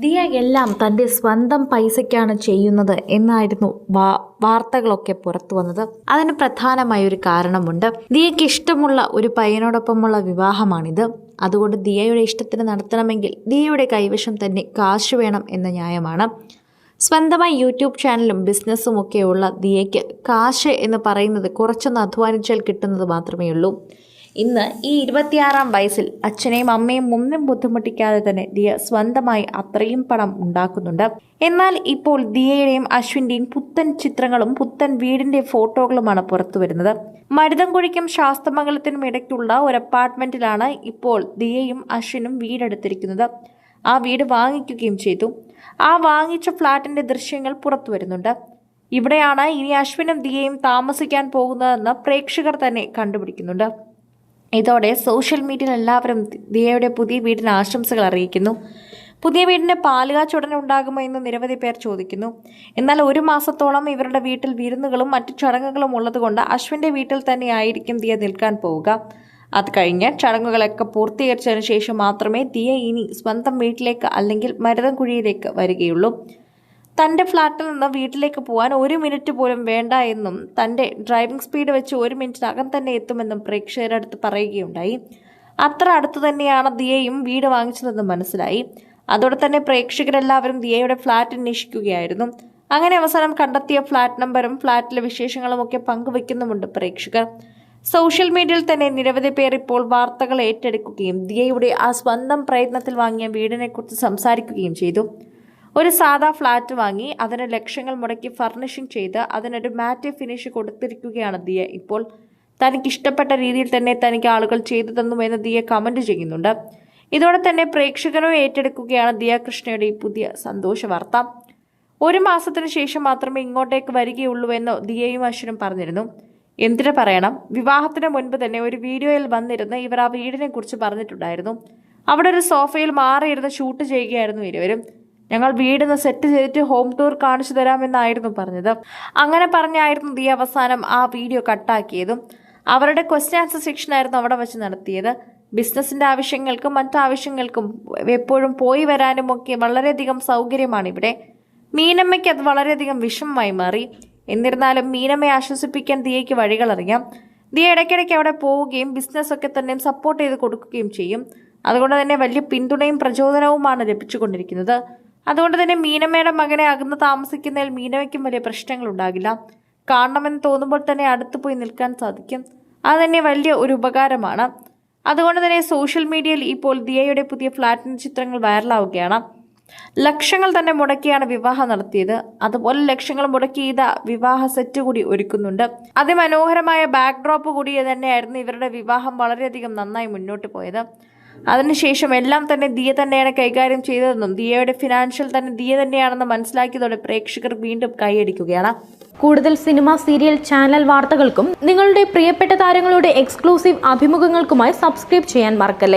ദിയ എല്ലാം തന്റെ സ്വന്തം പൈസയ്ക്കാണ് ചെയ്യുന്നത് എന്നായിരുന്നു വാ വാർത്തകളൊക്കെ പുറത്തു വന്നത്. അതിന് പ്രധാനമായ ഒരു കാരണമുണ്ട്. ദിയയ്ക്ക് ഇഷ്ടമുള്ള ഒരു പയ്യനോടൊപ്പമുള്ള വിവാഹമാണിത്. അതുകൊണ്ട് ദിയയുടെ ഇഷ്ടത്തിന് നടത്തണമെങ്കിൽ ദിയയുടെ കൈവശം തന്നെ കാശ് വേണം എന്ന ന്യായമാണ്. സ്വന്തമായി യൂട്യൂബ് ചാനലും ബിസിനസ്സും ഒക്കെയുള്ള ദിയയ്ക്ക് കാശ് എന്ന് പറയുന്നത് കുറച്ചൊന്ന് അധ്വാനിച്ചാൽ കിട്ടുന്നത് മാത്രമേ ഉള്ളൂ ഇന്ന് ഈ ഇരുപത്തിയാറാം വയസ്സിൽ അച്ഛനെയും അമ്മയും ഒന്നും ബുദ്ധിമുട്ടിക്കാതെ തന്നെ ദിയ സ്വന്തമായി അത്രയും പണം ഉണ്ടാക്കുന്നുണ്ട്. എന്നാൽ ഇപ്പോൾ ദിയയുടെയും അശ്വിന്റെയും പുത്തൻ ചിത്രങ്ങളും പുത്തൻ വീടിന്റെ ഫോട്ടോകളുമാണ് പുറത്തു വരുന്നത്. മരുതൻകുഴിക്കും ശാസ്തമംഗലത്തിനും ഇടയ്ക്കുള്ള ഒരു അപ്പാർട്ട്മെന്റിലാണ് ഇപ്പോൾ ദിയയും അശ്വിനും വീടെടുത്തിരിക്കുന്നത്. ആ വീട് വാങ്ങിക്കുകയും ചെയ്തു. ആ വാങ്ങിച്ച ഫ്ളാറ്റിന്റെ ദൃശ്യങ്ങൾ പുറത്തു വരുന്നുണ്ട്. ഇവിടെയാണ് ഇനി അശ്വിനും ദിയയും താമസിക്കാൻ പോകുന്നതെന്ന് പ്രേക്ഷകർ തന്നെ കണ്ടുപിടിക്കുന്നുണ്ട്. ഇതോടെ സോഷ്യൽ മീഡിയയിൽ എല്ലാവരും ദിയയുടെ പുതിയ വീടിന് ആശംസകൾ അറിയിക്കുന്നു. പുതിയ വീടിന് പാലുകാച്ച് ഉടനെ ഉണ്ടാകുമോ എന്ന് നിരവധി പേർ ചോദിക്കുന്നു. എന്നാൽ ഒരു മാസത്തോളം ഇവരുടെ വീട്ടിൽ വിരുന്നുകളും മറ്റു ചടങ്ങുകളും ഉള്ളതുകൊണ്ട് അശ്വിന്റെ വീട്ടിൽ തന്നെയായിരിക്കും ദിയ നിൽക്കാൻ പോവുക. അത് കഴിഞ്ഞ് ചടങ്ങുകളൊക്കെ പൂർത്തീകരിച്ചതിന് ശേഷം മാത്രമേ ദിയ ഇനി സ്വന്തം വീട്ടിലേക്ക് അല്ലെങ്കിൽ മരുതൻകുഴിയിലേക്ക് വരികയുള്ളൂ. തന്റെ ഫ്ലാറ്റിൽ നിന്ന് വീട്ടിലേക്ക് പോകാൻ ഒരു മിനിറ്റ് പോലും വേണ്ട എന്നും തന്റെ ഡ്രൈവിംഗ് സ്പീഡ് വെച്ച് ഒരു മിനിറ്റിനകം തന്നെ എത്തുമെന്നും പ്രേക്ഷകരുടെ അടുത്ത് പറയുകയുണ്ടായി. അത്ര അടുത്ത് തന്നെയാണ് ദിയയും വീട് വാങ്ങിച്ചതെന്ന് മനസ്സിലായി. അതോടെ തന്നെ പ്രേക്ഷകരെല്ലാവരും ദിയയുടെ ഫ്ലാറ്റ് അന്വേഷിക്കുകയായിരുന്നു. അങ്ങനെ അവസാനം കണ്ടെത്തിയ ഫ്ലാറ്റ് നമ്പറും ഫ്ലാറ്റിലെ വിശേഷങ്ങളും ഒക്കെ പങ്കുവെക്കുന്നുമുണ്ട് പ്രേക്ഷകർ. സോഷ്യൽ മീഡിയയിൽ തന്നെ നിരവധി പേർ ഇപ്പോൾ വാർത്തകൾ ഏറ്റെടുക്കുകയും ദിയയുടെ ആ സ്വന്തം പ്രയത്നത്തിൽ വാങ്ങിയ വീടിനെക്കുറിച്ച് സംസാരിക്കുകയും ചെയ്തു. ഒരു സാധാ ഫ്ലാറ്റ് വാങ്ങി അതിന് ലക്ഷങ്ങൾ മുടക്കി ഫർണിഷിംഗ് ചെയ്ത് അതിനൊരു മാറ്റ് ഫിനിഷ് കൊടുത്തിരിക്കുകയാണ് ദിയ. ഇപ്പോൾ തനിക്ക് ഇഷ്ടപ്പെട്ട രീതിയിൽ തന്നെ തനിക്ക് ആളുകൾ ചെയ്തു തന്നു എന്ന് ദിയ കമന്റ് ചെയ്യുന്നുണ്ട്. ഇതോടെ തന്നെ പ്രേക്ഷകരും ഏറ്റെടുക്കുകയാണ് ദിയ കൃഷ്ണയുടെ ഈ പുതിയ സന്തോഷ വാർത്ത. ഒരു മാസത്തിന് ശേഷം മാത്രമേ ഇങ്ങോട്ടേക്ക് വരികയുള്ളൂ എന്ന് ദിയയും അശ്വനും പറഞ്ഞിരുന്നു. എന്തിനു പറയണം? വിവാഹത്തിന് മുൻപ് തന്നെ ഒരു വീഡിയോയിൽ വന്നിരുന്ന് ഇവർ ആ വീടിനെ കുറിച്ച് പറഞ്ഞിട്ടുണ്ടായിരുന്നു. അവിടെ ഒരു സോഫയിൽ മാറിയിരുന്ന് ഷൂട്ട് ചെയ്യുകയായിരുന്നു ഇരുവരും. ഞങ്ങൾ വീടിന്ന് സെറ്റ് ചെയ്തിട്ട് ഹോം ടൂർ കാണിച്ചു തരാമെന്നായിരുന്നു പറഞ്ഞത്. അങ്ങനെ പറഞ്ഞായിരുന്നു ദീ അവസാനം ആ വീഡിയോ കട്ടാക്കിയതും അവരുടെ ക്വസ്റ്റ്യൻ ആൻസർ സെക്ഷൻ ആയിരുന്നു അവിടെ വെച്ച് നടത്തിയത്. ബിസിനസ്സിന്റെ ആവശ്യങ്ങൾക്കും മറ്റാവശ്യങ്ങൾക്കും എപ്പോഴും പോയി വരാനും ഒക്കെ വളരെയധികം സൗകര്യമാണ് ഇവിടെ. മീനമ്മയ്ക്ക് അത് വളരെയധികം വിഷമമായി മാറി. എന്നിരുന്നാലും മീനമ്മയെ ആശ്വസിപ്പിക്കാൻ ദിയയ്ക്ക് വഴികളറിയാം ദിയ ഇടയ്ക്കിടയ്ക്ക് അവിടെ പോവുകയും ബിസിനസ്സൊക്കെ തന്നെ സപ്പോർട്ട് ചെയ്ത് കൊടുക്കുകയും ചെയ്യും. അതുകൊണ്ട് തന്നെ വലിയ പിന്തുണയും പ്രചോദനവുമാണ് ലഭിച്ചുകൊണ്ടിരിക്കുന്നത്. അതുകൊണ്ട് തന്നെ മീനമ്മയുടെ മകനെ അകന്ന് താമസിക്കുന്നതിൽ മീനമ്മയ്ക്കും വലിയ പ്രശ്നങ്ങൾ ഉണ്ടാകില്ല കാണണമെന്ന് തോന്നുമ്പോൾ തന്നെ അടുത്ത് പോയി നിൽക്കാൻ സാധിക്കും. അത് തന്നെ വലിയ ഒരു ഉപകാരമാണ്. അതുകൊണ്ട് തന്നെ സോഷ്യൽ മീഡിയയിൽ ഇപ്പോൾ ദിയയുടെ പുതിയ ഫ്ലാറ്റിന്റെ ചിത്രങ്ങൾ വൈറലാവുകയാണ്. ലക്ഷങ്ങൾ തന്നെ മുടക്കിയാണ് വിവാഹം നടത്തിയത്. അതുപോലെ ലക്ഷങ്ങൾ മുടക്കി ചെയ്ത വിവാഹ സെറ്റ് കൂടി ഒരുക്കുന്നുണ്ട്. അതിമനോഹരമായ ബാക്ക്ഡ്രോപ്പ് കൂടി തന്നെയായിരുന്നു ഇവരുടെ വിവാഹം വളരെയധികം നന്നായി മുന്നോട്ട് പോയത്. അതിനുശേഷം എല്ലാം തന്നെ ദിയ തന്നെയാണ് കൈകാര്യം ചെയ്തതെന്നും ദിയയുടെ ഫിനാൻഷ്യൽ തന്നെ ദിയ തന്നെയാണെന്ന് മനസ്സിലാക്കിയതോടെ പ്രേക്ഷകർ വീണ്ടും കൈയടിക്കുകയാണ്. കൂടുതൽ സിനിമ സീരിയൽ ചാനൽ വാർത്തകൾക്കും നിങ്ങളുടെ പ്രിയപ്പെട്ട താരങ്ങളുടെ എക്സ്ക്ലൂസീവ് അഭിമുഖങ്ങൾക്കുമായി സബ്സ്ക്രൈബ് ചെയ്യാൻ മറക്കല്ലേ?